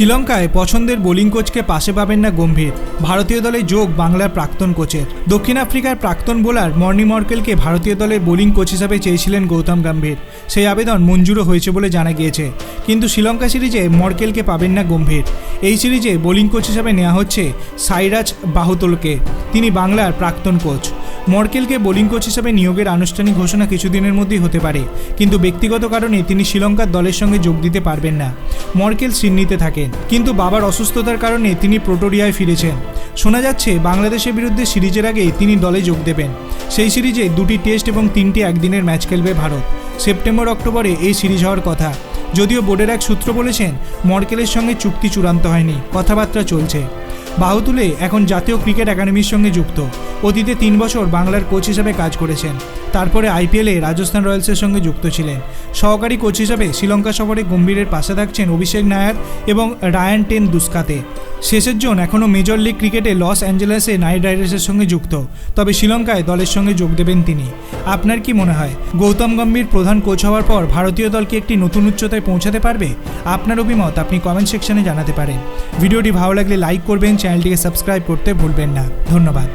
শ্রীলঙ্কায় পছন্দের বোলিং কোচকে পাশে পাবেন না গম্ভীর। ভারতীয় দলে যোগ বাংলার প্রাক্তন কোচের। দক্ষিণ আফ্রিকার প্রাক্তন বোলার মর্নি মর্কেলকে ভারতীয় দলের বোলিং কোচ হিসাবে চেয়েছিলেন গৌতম গম্ভীর। সেই আবেদন মঞ্জুরও হয়েছে বলে জানা গিয়েছে। কিন্তু শ্রীলঙ্কা সিরিজে মর্কেলকে পাবেন না গম্ভীর। এই সিরিজে বোলিং কোচ হিসাবে নেওয়া হচ্ছে সাইরাজ বাহুতলকে। তিনি বাংলার প্রাক্তন কোচ। মর্কেলকে বোলিং কোচ হিসেবে নিয়োগের আনুষ্ঠানিক ঘোষণা কিছুদিনের মধ্যেই হতে পারে। কিন্তু ব্যক্তিগত কারণে তিনি শ্রীলঙ্কার দলের সঙ্গে যোগ দিতে পারবেন না। মর্কেল সিডনিতে থাকেন কিন্তু বাবার অসুস্থতার কারণে তিনি প্রোটোরিয়ায় ফিরেছেন। শোনা যাচ্ছে, বাংলাদেশের বিরুদ্ধে সিরিজের আগে তিনি দলে যোগ দেবেন। সেই সিরিজে দুটি টেস্ট এবং তিনটি একদিনের ম্যাচ খেলবে ভারত। সেপ্টেম্বর, অক্টোবরে এই সিরিজ হওয়ার কথা। যদিও বোর্ডের এক সূত্র বলেছেন, মর্কেলের সঙ্গে চুক্তি চূড়ান্ত হয়নি। কথাবার্তা চলছে। বাহুতুলে এখন জাতীয় ক্রিকেট একাডেমির সঙ্গে যুক্ত। অতীতে তিন বছর বাংলার কোচ হিসাবে কাজ করেছেন। তারপরে আইপিএলে রাজস্থান রয়্যালসের সঙ্গে যুক্ত ছিলেন। সহকারী কোচ হিসাবে শ্রীলঙ্কা সফরে গম্ভীরের পাশে থাকছেন অভিষেক নায়ার এবং রায়ান টেন দুস্কাতে। শেষের জন এখনও মেজর লিগ ক্রিকেটে লস অ্যাঞ্জেলেসে নাইট রাইডার্সের সঙ্গে যুক্ত, তবে শ্রীলঙ্কায় দলের সঙ্গে যোগ দেবেন তিনি। আপনার কি মনে হয়, গৌতম গম্ভীর প্রধান কোচ হওয়ার পর ভারতীয় দলকে একটি নতুন উচ্চতায় পৌঁছাতে পারবে? আপনার অভিমত আপনি কমেন্ট সেকশনে জানাতে পারেন। ভিডিওটি ভালো লাগলে লাইক করবেন চ্যানেলটিকে সাবস্ক্রাইব করতে ভুলবেন না। ধন্যবাদ।